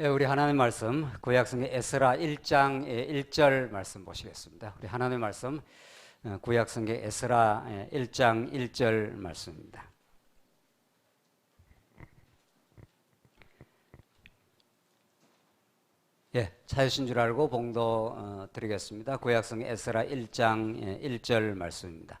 예, 우리 하나님 말씀 구약성경 에스라 1장 1절 말씀 보시겠습니다. 우리 하나님 말씀 어, 구약성경 에스라 1장 1절 말씀입니다. 예, 찾으신 줄 알고 봉도 어, 드리겠습니다. 구약성경 에스라 1장 1절 말씀입니다.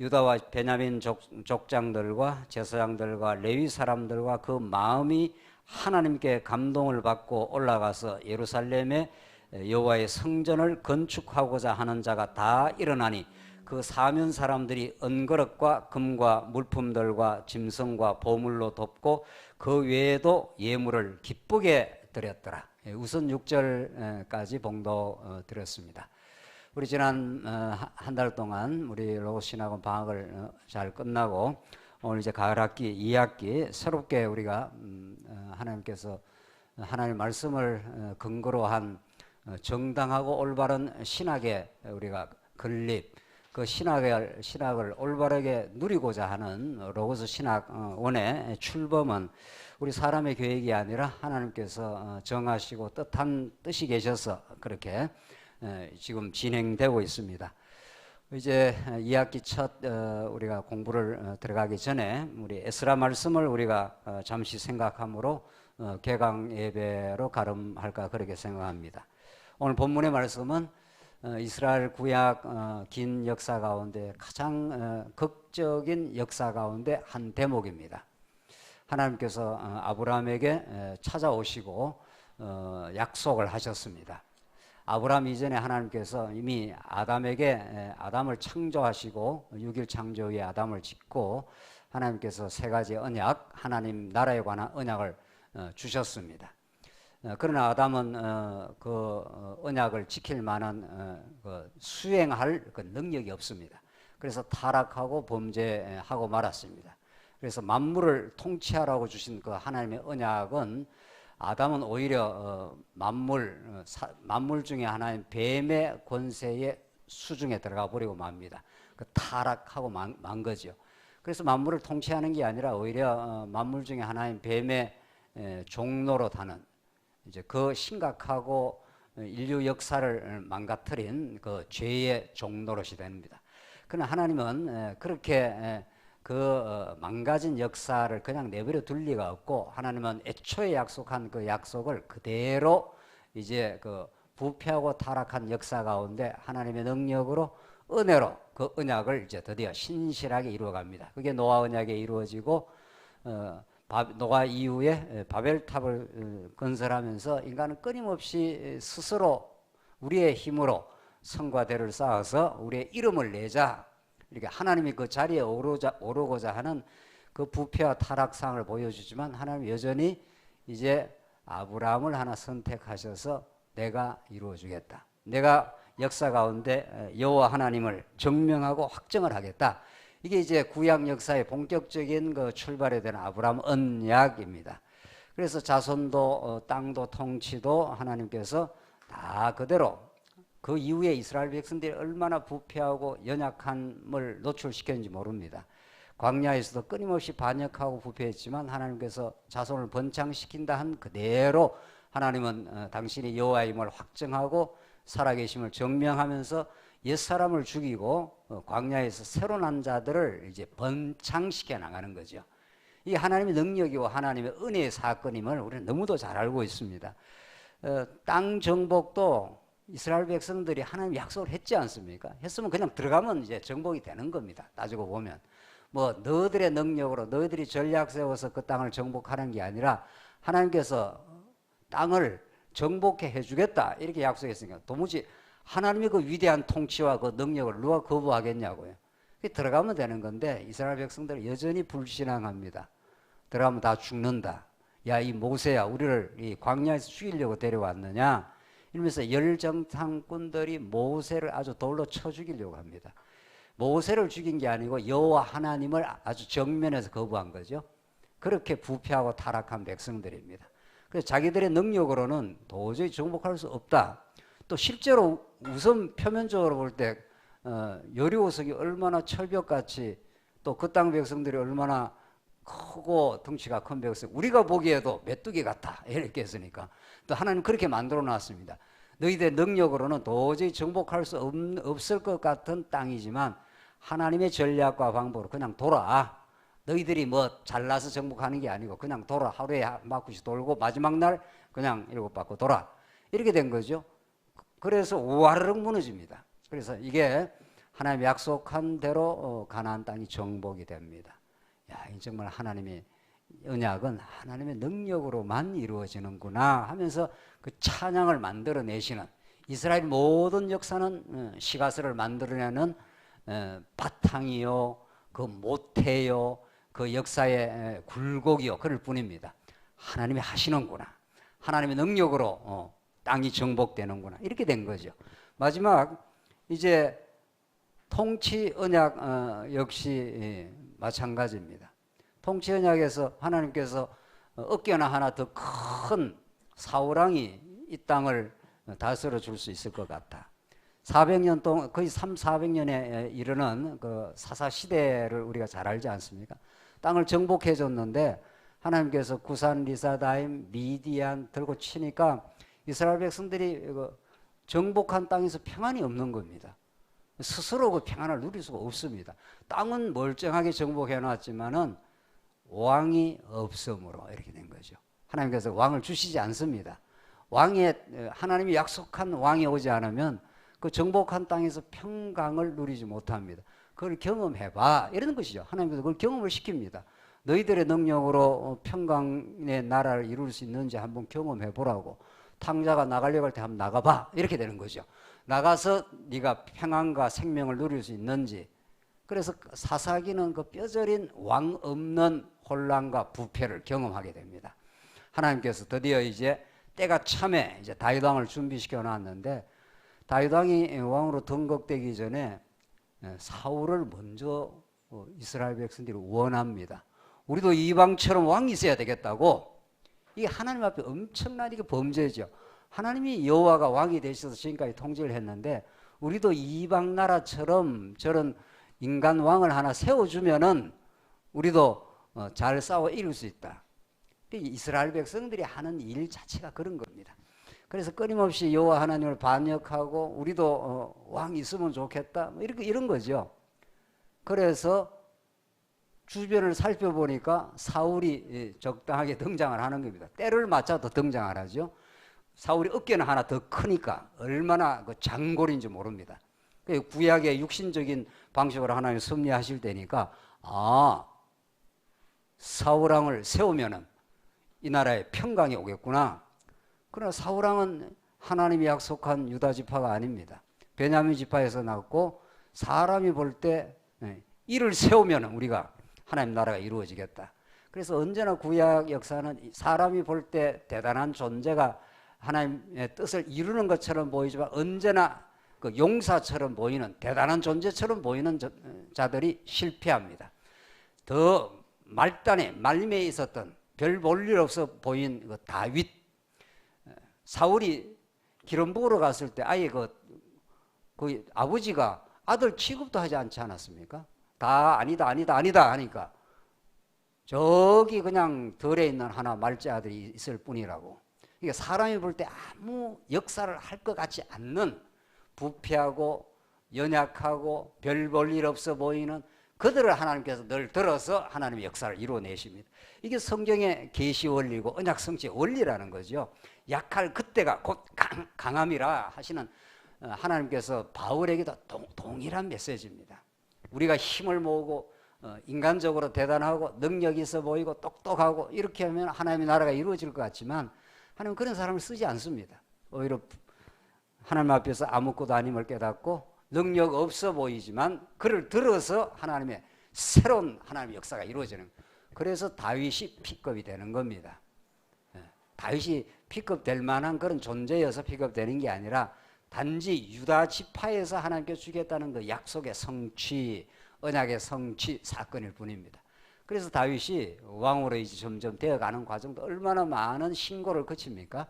유다와 베냐민 족, 족장들과 제사장들과 레위 사람들과 그 마음이 하나님께 감동을 받고 올라가서 예루살렘에 여호와의 성전을 건축하고자 하는 자가 다 일어나니 그 사면 사람들이 은그릇과 금과 물품들과 짐승과 보물로 돕고 그 외에도 예물을 기쁘게 드렸더라. 예, 우선 6절까지 봉도 어, 드렸습니다. 우리 지난 어, 한달 동안 우리 로신학원 방학을 어, 잘 끝나고 오늘 이제 가을 학기 2학기 새롭게 우리가 음, 하나님께서 하나님 말씀을 근거로 한 정당하고 올바른 신학에 우리가 건립 그 신학을 신학을 올바르게 누리고자 하는 로고스 신학원의 출범은 우리 사람의 계획이 아니라 하나님께서 정하시고 뜻한 뜻이 계셔서 그렇게 지금 진행되고 있습니다. 이제 2학기 첫 어, 우리가 공부를 어, 들어가기 전에 우리 에스라 말씀을 우리가 어, 잠시 생각함으로 개강 예배로 가름할까 그렇게 생각합니다. 오늘 본문의 말씀은 이스라엘 구약 긴 역사 가운데 가장 극적인 역사 가운데 한 대목입니다. 하나님께서 아브라함에게 찾아오시고 약속을 하셨습니다. 아브라함 이전에 하나님께서 이미 아담에게 아담을 창조하시고 6일 창조 후에 아담을 짓고 하나님께서 세 가지 언약, 하나님 나라에 관한 언약을 어, 주셨습니다. 어, 그러나 아담은 어, 그 언약을 지킬 만한 그 수행할 그 능력이 없습니다. 그래서 타락하고 범죄하고 말았습니다. 그래서 만물을 통치하라고 주신 그 하나님의 언약은 아담은 오히려 어, 만물 어, 사, 만물 중에 하나인 뱀의 권세의 수중에 들어가 버리고 맙니다. 그 타락하고 만, 만 거죠. 그래서 만물을 통치하는 게 아니라 오히려 어, 만물 중에 하나인 뱀의 에, 종로로 타는 이제 그 심각하고 인류 역사를 망가뜨린 그 죄의 종로릇이 됩니다. 그러나 하나님은 에, 그렇게 에, 그 어, 망가진 역사를 그냥 내버려 둘 리가 없고 하나님은 애초에 약속한 그 약속을 그대로 이제 그 부패하고 타락한 역사 가운데 하나님의 능력으로 은혜로 그 언약을 이제 드디어 신실하게 이루어갑니다. 그게 노아 언약에 이루어지고 어, 노아 이후에 바벨탑을 어, 건설하면서 인간은 끊임없이 스스로 우리의 힘으로 성과 대를 쌓아서 우리의 이름을 내자 이렇게 하나님이 그 자리에 오르자, 오르고자 하는 그 부패와 타락상을 보여주지만 하나님 여전히 이제 아브라함을 하나 선택하셔서 내가 이루어주겠다. 내가 역사 가운데 여호와 하나님을 증명하고 확정을 하겠다. 이게 이제 구약 역사의 본격적인 그 출발에 대한 아브라함 언약입니다. 그래서 자손도 어, 땅도 통치도 하나님께서 다 그대로 그 이후에 이스라엘 백성들이 얼마나 부패하고 연약함을 노출시켰는지 모릅니다. 광야에서도 끊임없이 반역하고 부패했지만 하나님께서 자손을 번창시킨다 한 그대로 하나님은 어, 당신이 여호와임을 확정하고 살아계심을 증명하면서 옛 사람을 죽이고 어, 광야에서 새로 난 자들을 이제 번창시켜 나가는 거죠. 이 하나님의 능력이고 하나님의 은혜의 사건임을 우리는 너무도 잘 알고 있습니다. 어, 땅 정복도 이스라엘 백성들이 하나님 약속을 했지 않습니까? 했으면 그냥 들어가면 이제 정복이 되는 겁니다. 따지고 보면 뭐 너희들의 능력으로 너희들이 전략 세워서 그 땅을 정복하는 게 아니라 하나님께서 땅을 정복해 해주겠다 이렇게 약속했으니까 도무지 하나님의 그 위대한 통치와 그 능력을 누가 거부하겠냐고요. 들어가면 되는 건데 이스라엘 백성들 여전히 불신앙합니다. 들어가면 다 죽는다. 야 이 모세야 우리를 이 광야에서 죽이려고 데려왔느냐 이러면서 열정상꾼들이 모세를 아주 돌로 쳐 죽이려고 합니다. 모세를 죽인 게 아니고 여호와 하나님을 아주 정면에서 거부한 거죠. 그렇게 부패하고 타락한 백성들입니다. 그래서 자기들의 능력으로는 도저히 정복할 수 없다. 또 실제로 우선 표면적으로 볼때 어, 여리고석이 얼마나 철벽같이 또 그 땅 백성들이 얼마나 크고 덩치가 큰 백성 우리가 보기에도 메뚜기 같다 이렇게 했으니까 또 하나님 그렇게 만들어 놨습니다. 너희들 능력으로는 도저히 정복할 수 없, 없을 것 같은 땅이지만 하나님의 전략과 방법으로 그냥 돌아. 너희들이 뭐 잘나서 정복하는 게 아니고 그냥 돌아. 하루에 한 바퀴씩 돌고 마지막 날 그냥 일곱 바퀴 돌아. 이렇게 된 거죠. 그래서 우아르륵 무너집니다. 그래서 이게 하나님 약속한 대로 어, 가나안 땅이 정복이 됩니다. 야, 이 정말 하나님의 언약은 하나님의 능력으로만 이루어지는구나 하면서 그 찬양을 만들어내시는 이스라엘 모든 역사는 어, 시가스를 만들어내는 어, 바탕이요, 그 모태요, 그 역사의 굴곡이요, 그럴 뿐입니다. 하나님이 하시는구나. 하나님의 능력으로 어, 땅이 정복되는구나. 이렇게 된 거죠. 마지막 이제 통치 언약 어, 역시 예, 마찬가지입니다. 통치 언약에서 하나님께서 어깨나 하나 더 큰 사우랑이 이 땅을 다스려 줄 수 있을 것 같다. 400년 동안 거의 3, 400년에 이르는 그 사사 시대를 우리가 잘 알지 않습니까? 땅을 정복해 줬는데 하나님께서 구산 리사다임 미디안 들고 치니까 이스라엘 백성들이 그 정복한 땅에서 평안이 없는 겁니다. 스스로 그 평안을 누릴 수가 없습니다. 땅은 멀쩡하게 정복해 놨지만은 왕이 없음으로 이렇게 된 거죠. 하나님께서 왕을 주시지 않습니다. 왕의 하나님이 약속한 왕이 오지 않으면 그 정복한 땅에서 평강을 누리지 못합니다. 그걸 경험해봐 이러는 것이죠. 하나님께서 그걸 경험을 시킵니다. 너희들의 능력으로 어, 평강의 나라를 이룰 수 있는지 한번 경험해 보라고. 탕자가 나가려고 할 때 한번 나가봐 이렇게 되는 거죠. 나가서 네가 평안과 생명을 누릴 수 있는지. 그래서 사사기는 그 뼈저린 왕 없는 혼란과 부패를 경험하게 됩니다. 하나님께서 드디어 이제 때가 참에 이제 다윗 왕을 준비시켜 놨는데 다윗 왕이 왕으로 등극되기 전에 사울을 먼저 어, 이스라엘 백성들이 원합니다. 우리도 이방처럼 왕이 있어야 되겠다고 이게 하나님 앞에 엄청난 이게 범죄죠. 하나님이 여호와가 왕이 되셔서 지금까지 통치를 했는데 우리도 이방 나라처럼 저런 인간 왕을 하나 세워주면은 우리도 어, 잘 싸워 이룰 수 있다. 이스라엘 백성들이 하는 일 자체가 그런 겁니다. 그래서 끊임없이 여호와 하나님을 반역하고 우리도 어, 왕 있으면 좋겠다. 뭐 이렇게 이런 거죠. 그래서 주변을 살펴보니까 사울이 예, 적당하게 등장을 하는 겁니다. 때를 맞춰도 등장을 하죠. 사울이 어깨는 하나 더 크니까 얼마나 그 장골인지 모릅니다. 그 구약의 육신적인 방식으로 하나님 섭리하실 때니까 아 사울왕을 세우면은 이 나라에 평강이 오겠구나. 그러나 사울왕은 하나님이 약속한 유다 지파가 아닙니다. 베냐민 지파에서 났고 사람이 볼때 예, 이를 세우면 우리가 하나님 나라가 이루어지겠다. 그래서 언제나 구약 역사는 사람이 볼 때 대단한 존재가 하나님의 뜻을 이루는 것처럼 보이지만 언제나 그 용사처럼 보이는 대단한 존재처럼 보이는 자들이 실패합니다. 더 말단에 말림에 있었던 별 볼 일 없어 보인 그 다윗 사울이 기름 부으러 갔을 때 아예 그, 그 아버지가 아들 취급도 하지 않지 않았습니까? 다 아니다 아니다 아니다 하니까 저기 그냥 덜에 있는 하나 말째 아들이 있을 뿐이라고. 그러니까 사람이 볼 때 아무 역사를 할 것 같지 않는 부패하고 연약하고 별 볼 일 없어 보이는 그들을 하나님께서 늘 들어서 하나님의 역사를 이루어내십니다. 이게 성경의 계시 원리고 언약 성취의 원리라는 거죠. 약할 그때가 곧 강, 강함이라 하시는 어, 하나님께서 바울에게도 동, 동일한 메시지입니다. 우리가 힘을 모으고 어, 인간적으로 대단하고 능력 있어 보이고 똑똑하고 이렇게 하면 하나님의 나라가 이루어질 것 같지만 하나님 그런 사람을 쓰지 않습니다. 오히려 하나님 앞에서 아무것도 아님을 깨닫고 능력 없어 보이지만 그를 들어서 하나님의 새로운 하나님의 역사가 이루어지는 그래서 다윗이 픽업이 되는 겁니다. 예, 다윗이 픽업될 만한 그런 존재여서 픽업되는 게 아니라 단지 유다 지파에서 하나님께 주겠다는 그 약속의 성취, 언약의 성취 사건일 뿐입니다. 그래서 다윗이 왕으로 이제 점점 되어가는 과정도 얼마나 많은 신고를 거칩니까?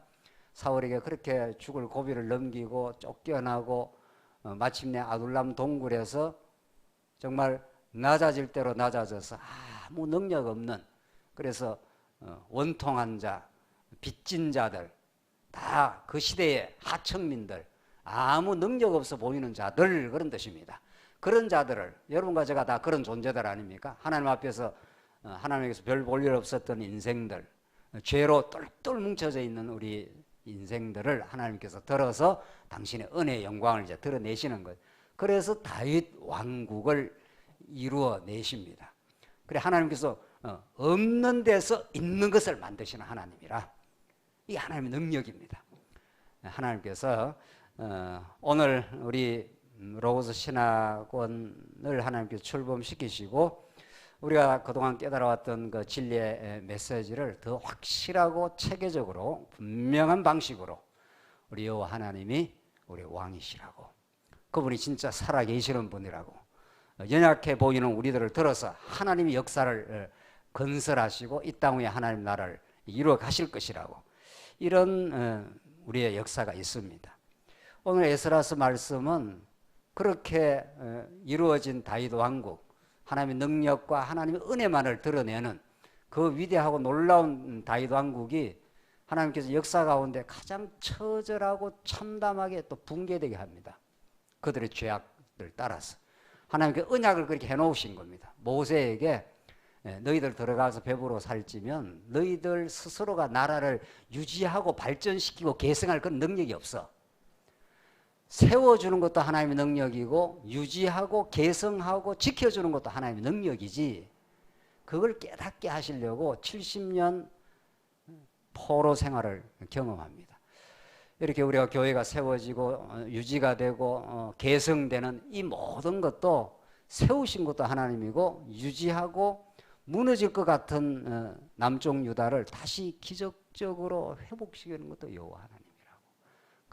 사울에게 그렇게 죽을 고비를 넘기고 쫓겨나고 어, 마침내 아둘람 동굴에서 정말 낮아질 대로 낮아져서 아무 능력 없는 그래서 어, 원통한 자, 빚진 자들 다 그 시대의 하청민들 아무 능력 없어 보이는 자들 그런 뜻입니다. 그런 자들을 여러분과 제가 다 그런 존재들 아닙니까? 하나님 앞에서 어, 하나님에게서 별 볼 일 없었던 인생들 죄로 똘똘 뭉쳐져 있는 우리 인생들을 하나님께서 들어서 당신의 은혜의 영광을 이제 드러내시는 것. 그래서 다윗 왕국을 이루어 내십니다. 그래 하나님께서 어, 없는 데서 있는 것을 만드시는 하나님이라 이 하나님의 능력입니다. 하나님께서 어, 오늘 우리 로고스 신학원을 하나님께서 출범시키시고 우리가 그동안 깨달아왔던 그 진리의 메시지를 더 확실하고 체계적으로 분명한 방식으로 우리 여호와 하나님이 우리 왕이시라고 그분이 진짜 살아 계시는 분이라고 연약해 보이는 우리들을 들어서 하나님의 역사를 어, 건설하시고 이 땅 위에 하나님 나라를 이루어 가실 것이라고 이런 어, 우리의 역사가 있습니다. 오늘 에스라스 말씀은 그렇게 어, 이루어진 다윗 왕국 하나님의 능력과 하나님의 은혜만을 드러내는 그 위대하고 놀라운 다윗 왕국이 하나님께서 역사 가운데 가장 처절하고 참담하게 또 붕괴되게 합니다. 그들의 죄악을 따라서. 하나님께 언약을 그렇게 해놓으신 겁니다. 모세에게 예, 너희들 들어가서 배부로 살찌면 너희들 스스로가 나라를 유지하고 발전시키고 개성할 그런 능력이 없어. 세워주는 것도 하나님의 능력이고 유지하고 개성하고 지켜주는 것도 하나님의 능력이지 그걸 깨닫게 하시려고 70년 포로 생활을 경험합니다. 이렇게 우리가 교회가 세워지고 어, 유지가 되고 어, 개성되는 이 모든 것도 세우신 것도 하나님이고 유지하고 무너질 것 같은 어, 남쪽 유다를 다시 기적적으로 회복시키는 것도 여호와 하나님이라고.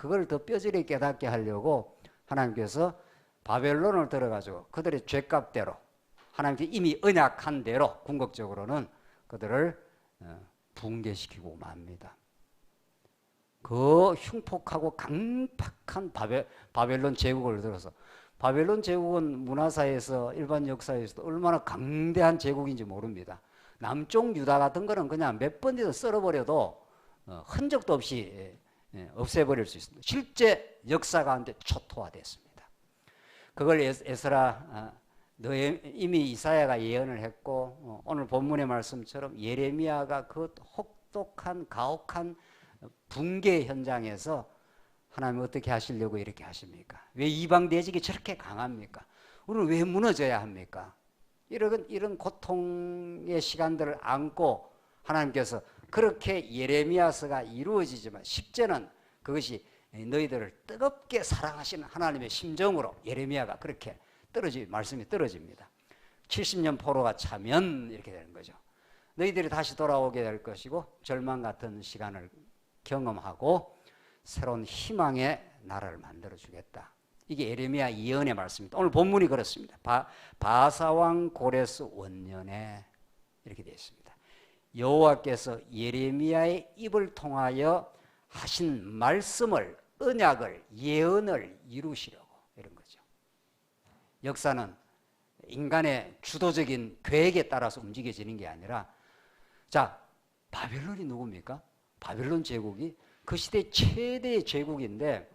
그걸 더 뼈저리 깨닫게 하려고 하나님께서 바벨론을 들어가지고 그들의 죄값대로 하나님께 이미 언약한 대로 궁극적으로는 그들을 붕괴시키고 맙니다. 그 흉폭하고 강팍한 바벨, 바벨론 제국을 들어서 바벨론 제국은 문화사에서 일반 역사에서도 얼마나 강대한 제국인지 모릅니다. 남쪽 유다 같은 거는 그냥 몇 번이든 썰어버려도 어, 흔적도 없이 예, 예, 없애버릴 수 있습니다. 실제 역사 가운데 초토화됐습니다. 그걸 에스라 아, 이미 이사야가 예언을 했고 어, 오늘 본문의 말씀처럼 예레미야가 그 혹독한 가혹한 붕괴 현장에서 하나님 어떻게 하시려고 이렇게 하십니까? 왜 이방 대적이 저렇게 강합니까? 우리는 왜 무너져야 합니까? 이런 이런 고통의 시간들을 안고 하나님께서 그렇게 예레미야서가 이루어지지만 십제는 그것이 너희들을 뜨겁게 사랑하시는 하나님의 심정으로 예레미야가 그렇게 떨어지 말씀이 떨어집니다. 70년 포로가 차면 이렇게 되는 거죠. 너희들이 다시 돌아오게 될 것이고 절망 같은 시간을 경험하고 새로운 희망의 나라를 만들어 주겠다. 이게 에레미야 예언의 말씀입니다. 오늘 본문이 그렇습니다. 바, 바사왕 고레스 원년에 이렇게 되어 있습니다. 여호와께서 예레미야의 입을 통하여 하신 말씀을 언약을 예언을 이루시려고 이런 거죠. 역사는 인간의 주도적인 계획에 따라서 움직여지는 게 아니라 자 바벨론이 누굽니까? 바벨론 제국이 그 시대 최대의 제국인데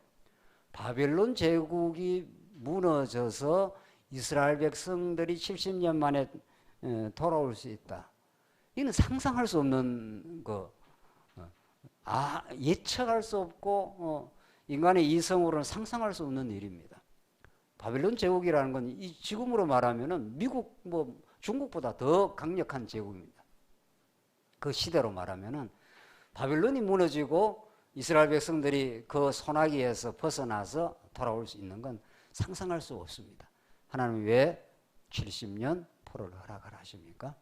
바벨론 제국이 무너져서 이스라엘 백성들이 70년 만에 에, 돌아올 수 있다. 이는 상상할 수 없는 거, 어, 아 예측할 수 없고 어, 인간의 이성으로는 상상할 수 없는 일입니다. 바벨론 제국이라는 건 이 지금으로 말하면은 미국 뭐 중국보다 더 강력한 제국입니다. 그 시대로 말하면은 바벨론이 무너지고 이스라엘 백성들이 그 소나기에서 벗어나서 돌아올 수 있는 건 상상할 수 없습니다. 하나님 왜 70년 포로를 허락을 하십니까?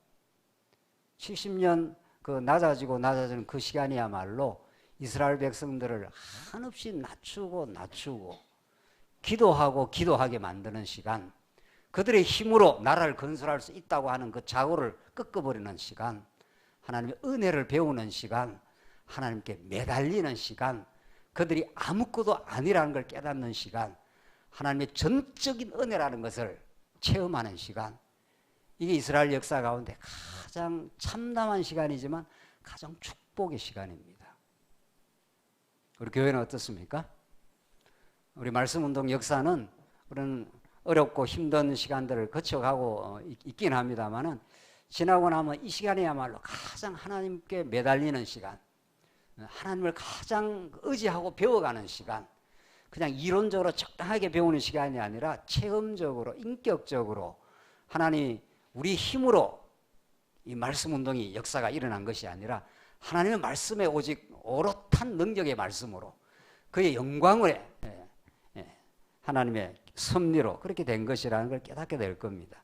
70년 그 낮아지고 낮아지는 그 시간이야말로 이스라엘 백성들을 한없이 낮추고 낮추고 기도하고 기도하게 만드는 시간 그들의 힘으로 나라를 건설할 수 있다고 하는 그 자고를 꺾어버리는 시간 하나님의 은혜를 배우는 시간 하나님께 매달리는 시간 그들이 아무것도 아니라는 걸 깨닫는 시간 하나님의 전적인 은혜라는 것을 체험하는 시간 이게 이스라엘 역사 가운데 가장 참담한 시간이지만 가장 축복의 시간입니다. 우리 교회는 어떻습니까? 우리 말씀 운동 역사는 우리는 어렵고 힘든 시간들을 거쳐가고 어, 있긴 합니다만은 지나고 나면 이 시간이야말로 가장 하나님께 매달리는 시간, 하나님을 가장 의지하고 배워가는 시간, 그냥 이론적으로 적당하게 배우는 시간이 아니라 체험적으로, 인격적으로 하나님 우리 힘으로 이 말씀 운동이 역사가 일어난 것이 아니라 하나님의 말씀에 오직 오롯한 능력의 말씀으로 그의 영광을 예, 예, 하나님의 섭리로 그렇게 된 것이라는 걸 깨닫게 될 겁니다.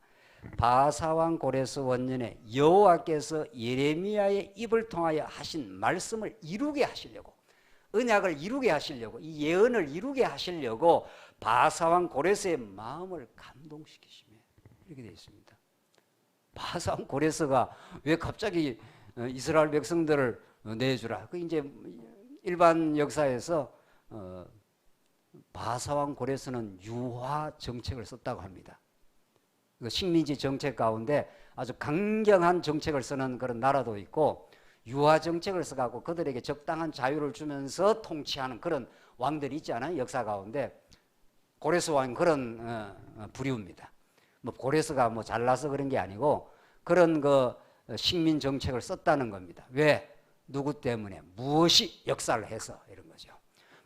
바사왕 고레스 원년에 여호와께서 예레미야의 입을 통하여 하신 말씀을 이루게 하시려고 언약을 이루게 하시려고 이 예언을 이루게 하시려고 바사왕 고레스의 마음을 감동시키시며 이렇게 되어 있습니다. 바사왕 고레스가 왜 갑자기 어, 이스라엘 백성들을 내주라? 그 이제 일반 역사에서 어, 바사왕 고레스는 유화 정책을 썼다고 합니다. 그 식민지 정책 가운데 아주 강경한 정책을 쓰는 그런 나라도 있고 유화 정책을 써갖고 그들에게 적당한 자유를 주면서 통치하는 그런 왕들이 있지 않아요? 역사 가운데 고레스 왕 그런 어, 어, 부류입니다. 뭐 고레스가 뭐 잘나서 그런 게 아니고 그런 그 식민 정책을 썼다는 겁니다. 왜? 누구 때문에? 무엇이 역사를 해서 이런 거죠.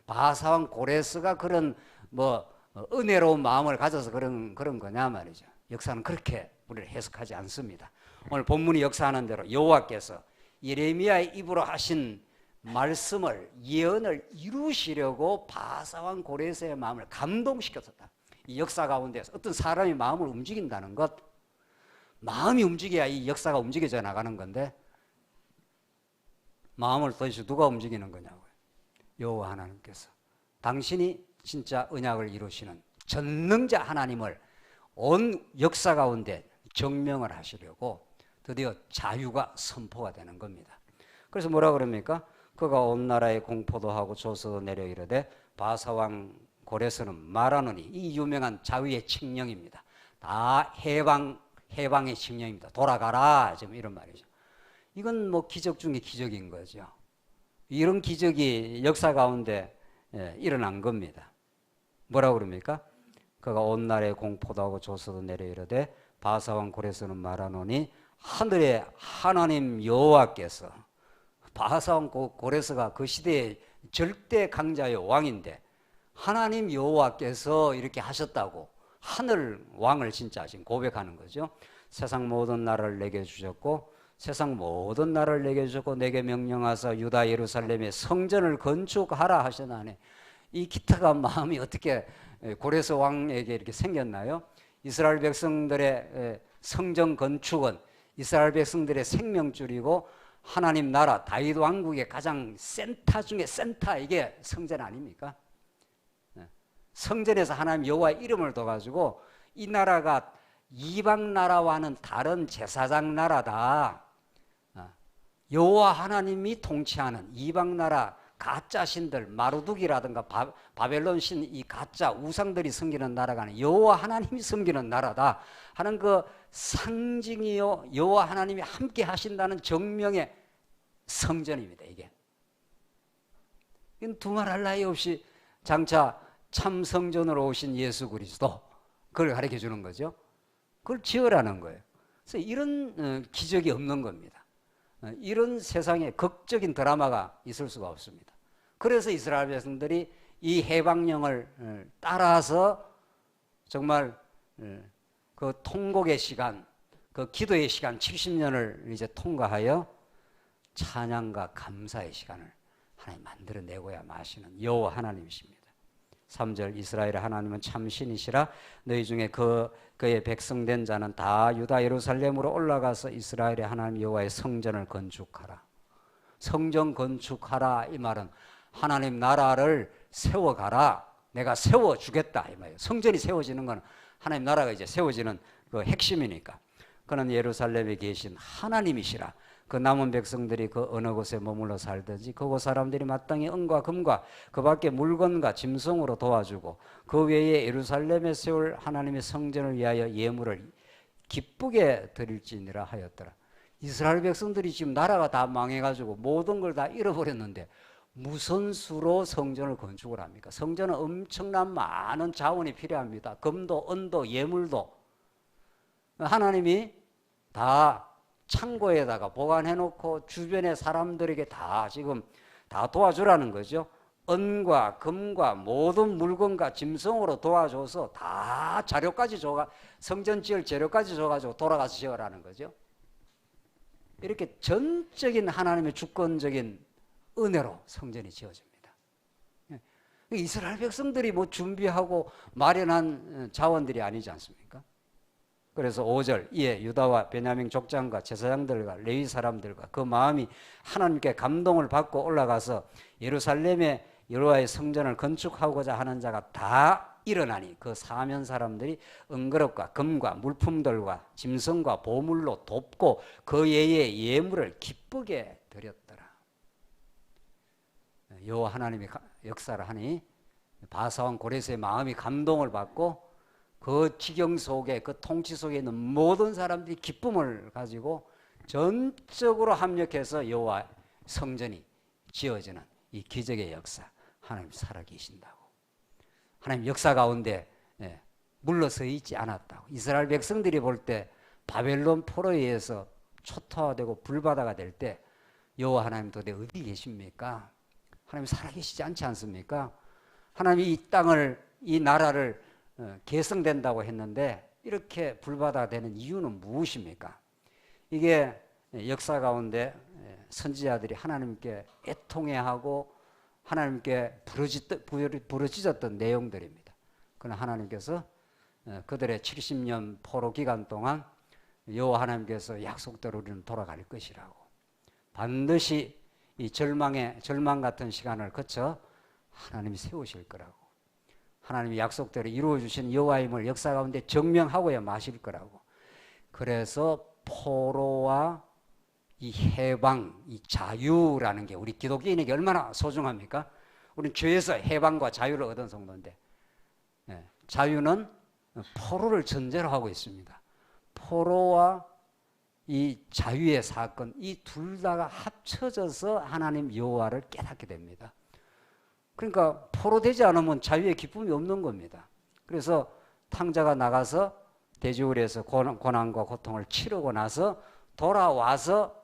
바사왕 고레스가 그런 뭐 은혜로운 마음을 가져서 그런 그런 거냐 말이죠. 역사는 그렇게 우리를 해석하지 않습니다. 오늘 본문이 역사하는 대로 여호와께서 예레미야의 입으로 하신 말씀을 예언을 이루시려고 바사왕 고레스의 마음을 감동시켰었다. 이 역사 가운데서 어떤 사람이 마음을 움직인다는 것, 마음이 움직여야 이 역사가 움직여져 나가는 건데 마음을 도대체 누가 움직이는 거냐고요. 여호와 하나님께서 당신이 진짜 언약을 이루시는 전능자 하나님을 온 역사 가운데 증명을 하시려고 드디어 자유가 선포가 되는 겁니다. 그래서 뭐라 그럽니까? 그가 온 나라에 공포도 하고 조서도 내려 이르되 바사왕 고레스는 말하노니 이 유명한 자유의 칙령입니다. 다 해방 해방의 칙령입니다. 돌아가라 지금 이런 말이죠. 이건 뭐 기적 중에 기적인 거죠. 이런 기적이 역사 가운데 예, 일어난 겁니다. 뭐라 그럽니까? 그가 온 날에 공포도 하고 조서도 내려 이르되 바사왕 고레스는 말하노니 하늘의 하나님 여호와께서 바사왕 고레스가 그 시대의 절대 강자의 왕인데 하나님 여호와께서 이렇게 하셨다고 하늘 왕을 진짜 지금 고백하는 거죠. 세상 모든 나라를 내게 주셨고 세상 모든 나라를 내게 주셨고 내게 명령하사 유다 예루살렘에 성전을 건축하라 하셨나니 이 기타가 마음이 어떻게 고레스 왕에게 이렇게 생겼나요? 이스라엘 백성들의 성전 건축은 이스라엘 백성들의 생명줄이고 하나님 나라 다윗 왕국의 가장 센터 중에 센터 이게 성전 아닙니까? 성전에서 하나님 여호와 이름을 둬 가지고 이 나라가 이방 나라와는 다른 제사장 나라다. 여호와 하나님이 통치하는 이방 나라 가짜 신들 마루둑이라든가 바, 바벨론 신 이 가짜 우상들이 섬기는 나라가 아니라 여호와 하나님이 섬기는 나라다 하는 그 상징이요 여호와 하나님이 함께 하신다는 정명의 성전입니다 이게 이건 두말할 나위 없이 장차 참 성전으로 오신 예수 그리스도 그걸 가르쳐 주는 거죠. 그걸 지으라는 거예요. 그래서 이런 어, 기적이 없는 겁니다. 어, 이런 세상에 극적인 드라마가 있을 수가 없습니다. 그래서 이스라엘 백성들이 이 해방령을 어, 따라서 정말 어, 그 통곡의 시간, 그 기도의 시간 70년을 이제 통과하여 찬양과 감사의 시간을 하나님 만들어내고야 마시는 여호와 하나님이십니다. 3절 이스라엘 하나님은 참 신이시라 너희 중에 그 그의 백성된 자는 다 유다 예루살렘으로 올라가서 이스라엘의 하나님 여호와의 성전을 건축하라. 성전 건축하라 이 말은 하나님 나라를 세워가라. 내가 세워 주겠다 이 말이에요. 성전이 세워지는 건 하나님 나라가 이제 세워지는 그 핵심이니까. 그는 예루살렘에 계신 하나님이시라. 그 남은 백성들이 그 어느 곳에 머물러 살든지 그곳 사람들이 마땅히 은과 금과 그 밖에 물건과 짐승으로 도와주고 그 외에 예루살렘에 세울 하나님의 성전을 위하여 예물을 기쁘게 드릴지니라 하였더라. 이스라엘 백성들이 지금 나라가 다 망해가지고 모든 걸 다 잃어버렸는데 무슨 수로 성전을 건축을 합니까? 성전은 엄청난 많은 자원이 필요합니다. 금도, 은도, 예물도. 하나님이 다 창고에다가 보관해 놓고 주변의 사람들에게 다 지금 다 도와주라는 거죠. 은과 금과 모든 물건과 짐승으로 도와줘서 다 자료까지 줘가 성전 지을 재료까지 줘가지고 돌아가서 지어라는 거죠. 이렇게 전적인 하나님의 주권적인 은혜로 성전이 지어집니다. 예. 이스라엘 백성들이 뭐 준비하고 마련한 자원들이 아니지 않습니까? 그래서 5절 이에 유다와 베냐민 족장과 제사장들과 레위 사람들과 그 마음이 하나님께 감동을 받고 올라가서 예루살렘에 여호와의 성전을 건축하고자 하는 자가 다 일어나니 그 사면 사람들이 은그릇과 금과 물품들과 짐승과 보물로 돕고 그 외의 예물을 기쁘게 드렸더라. 여호와 하나님이 역사를 하니 바사왕 고레스의 마음이 감동을 받고 그 지경 속에 그 통치 속에 있는 모든 사람들이 기쁨을 가지고 전적으로 합력해서 여호와 성전이 지어지는 이 기적의 역사 하나님 살아 계신다고 하나님 역사 가운데 예, 물러서 있지 않았다고 이스라엘 백성들이 볼 때 바벨론 포로에 의해서 초토화되고 불바다가 될 때 여호와 하나님 도대 어디 계십니까? 하나님 살아 계시지 않지 않습니까? 하나님이 이 땅을 이 나라를 어, 개성된다고 했는데 이렇게 불바다 되는 이유는 무엇입니까? 이게 역사 가운데 선지자들이 하나님께 애통해하고 하나님께 부르짖었던 내용들입니다. 그러나 하나님께서 어, 그들의 70년 포로 기간 동안 여호와 하나님께서 약속대로 우리는 돌아갈 것이라고 반드시 이 절망의 절망 같은 시간을 거쳐 하나님이 세우실 거라고 하나님의 약속대로 이루어 주신 여호와임을 역사 가운데 증명하고야 마실 거라고. 그래서 포로와 이 해방, 이 자유라는 게 우리 기독교인에게 얼마나 소중합니까? 우리는 죄에서 해방과 자유를 얻은 성도인데 네, 자유는 포로를 전제로 하고 있습니다. 포로와 이 자유의 사건 이 둘 다가 합쳐져서 하나님 여호와를 깨닫게 됩니다. 그러니까 포로되지 않으면 자유의 기쁨이 없는 겁니다. 그래서 탕자가 나가서 대지울에서 고난과 고통을 치르고 나서 돌아와서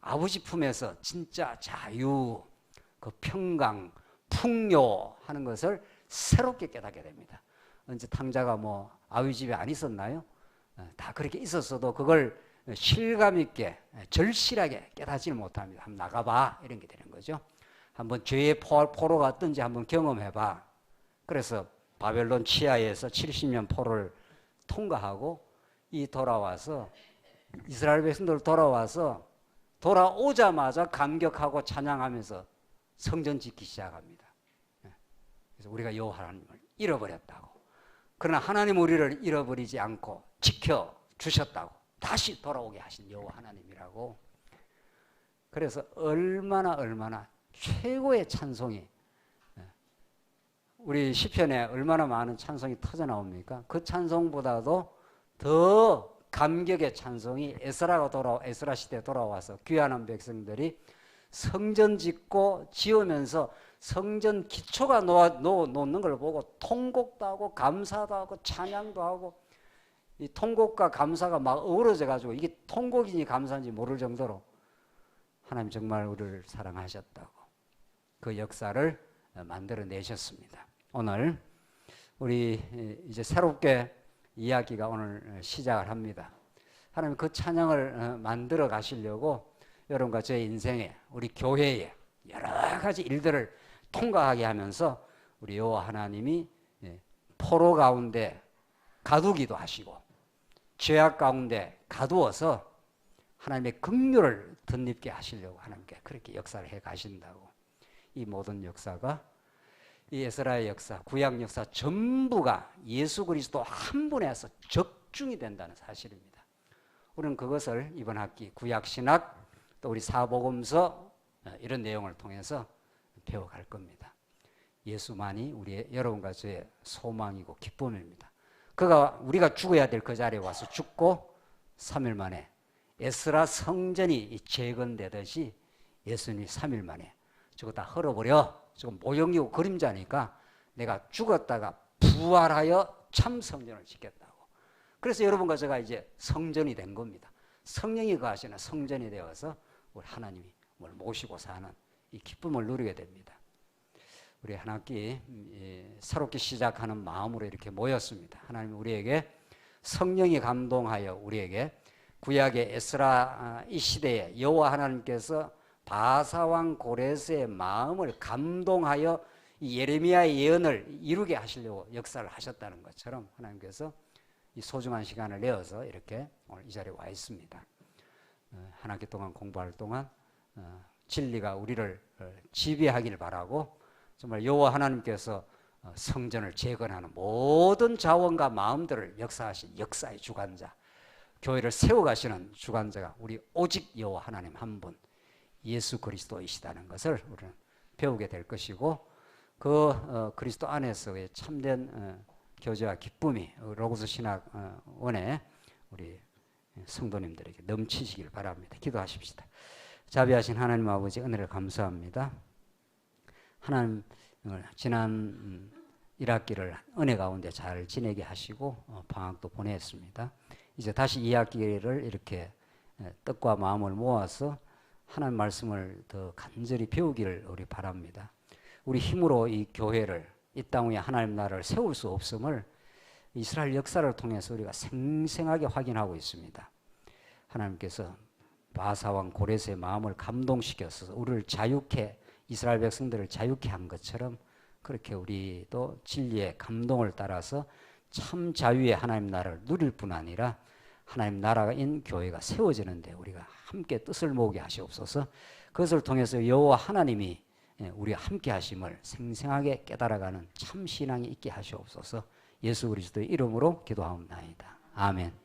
아버지 품에서 진짜 자유, 그 평강, 풍요 하는 것을 새롭게 깨닫게 됩니다. 언제 탕자가 뭐 아위 집에 안 있었나요? 어, 다 그렇게 있었어도 그걸 실감 있게 절실하게 깨닫지를 못합니다. 한번 나가봐 이런 게 되는 거죠. 한번 죄의 포로가 어떤지 한번 경험해 봐. 그래서 바벨론 치하에서 70년 포로를 통과하고 이 돌아와서 이스라엘 백성들 돌아와서 돌아오자마자 감격하고 찬양하면서 성전 짓기 시작합니다. 예. 그래서 우리가 여호와 하나님을 잃어버렸다고. 그러나 하나님 우리를 잃어버리지 않고 지켜 주셨다고. 다시 돌아오게 하신 여호와 하나님이라고. 그래서 얼마나 얼마나 최고의 찬송이 예. 우리 시편에 얼마나 많은 찬송이 터져 나옵니까? 그 찬송보다도 더 감격의 찬송이 에스라가 돌아 에스라 시대 돌아와서 귀환한 백성들이 성전 짓고 지으면서 성전 기초가 놓아, 놓, 놓는 걸 보고 통곡도 하고 감사도 하고 찬양도 하고 이 통곡과 감사가 막 어우러져 가지고 이게 통곡인지 감사인지 모를 정도로 하나님 정말 우리를 사랑하셨다고 그 역사를 만들어 내셨습니다. 오늘 우리 이제 새롭게 이야기가 오늘 시작을 합니다. 하나님 그 찬양을 만들어 가시려고 여러분과 제 인생에 우리 교회에 여러 가지 일들을 통과하게 하면서 우리 여호와 하나님이 예, 포로 가운데 가두기도 하시고 죄악 가운데 가두어서 하나님의 긍휼을 덧입게 하시려고 하나님께 그렇게 역사를 해 가신다고 이 모든 역사가 이 에스라의 역사, 구약 역사 전부가 예수 그리스도 한 분에서 적중이 된다는 사실입니다. 우리는 그것을 이번 학기 구약 신학 또 우리 사복음서 어, 이런 내용을 통해서 배워갈 겁니다. 예수만이 우리의 여러분과 저의 소망이고 기쁨입니다. 그가 우리가 죽어야 될 그 자리에 와서 죽고 3일 만에 에스라 성전이 재건되듯이 예수님이 3일 만에 저거 다 헐어버려. 저거 모형이고 그림자니까 내가 죽었다가 부활하여 참 성전을 짓겠다고. 그래서 여러분과 제가 이제 성전이 된 겁니다. 성령이 거하시는 성전이 되어서 우리 하나님이 뭘 모시고 사는 이 기쁨을 누리게 됩니다. 우리 한 학기 음, 새롭게 시작하는 마음으로 이렇게 모였습니다. 하나님 우리에게 성령이 감동하여 우리에게 구약의 에스라 아, 이 시대에 여호와 하나님께서 바사왕 고레스의 마음을 감동하여 예레미야의 예언을 이루게 하시려고 역사를 하셨다는 것처럼 하나님께서 이 소중한 시간을 내어서 이렇게 오늘 이 자리에 와 있습니다. 어, 한 학기 동안 공부할 동안 어, 진리가 우리를 어, 지배하기를 바라고 정말 여호와 하나님께서 성전을 재건하는 모든 자원과 마음들을 역사하신 역사의 주관자, 교회를 세워가시는 주관자가 우리 오직 여호와 하나님 한 분, 예수 그리스도이시다는 것을 우리는 배우게 될 것이고 그 그리스도 안에서의 참된 교제와 기쁨이 로고스 신학원에 우리 성도님들에게 넘치시길 바랍니다. 기도하십시다. 자비하신 하나님 아버지 은혜를 감사합니다. 하나님 지난 1학기를 은혜 가운데 잘 지내게 하시고 어, 방학도 보냈습니다. 이제 다시 2학기를 이렇게 뜻과 마음을 모아서 하나님 말씀을 더 간절히 배우기를 우리 바랍니다. 우리 힘으로 이 교회를 이 땅 위에 하나님 나라를 세울 수 없음을 이스라엘 역사를 통해서 우리가 생생하게 확인하고 있습니다. 하나님께서 바사왕 고레스의 마음을 감동시켜서 우리를 자유케 이스라엘 백성들을 자유케 한 것처럼 그렇게 우리도 진리의 감동을 따라서 참 자유의 하나님 나라를 누릴 뿐 아니라 하나님 나라인 교회가 세워지는데 우리가 함께 뜻을 모으게 하시옵소서. 그것을 통해서 여호와 하나님이 예, 우리와 함께 하심을 생생하게 깨달아가는 참 신앙이 있게 하시옵소서. 예수 그리스도의 이름으로 기도하옵나이다. 아멘.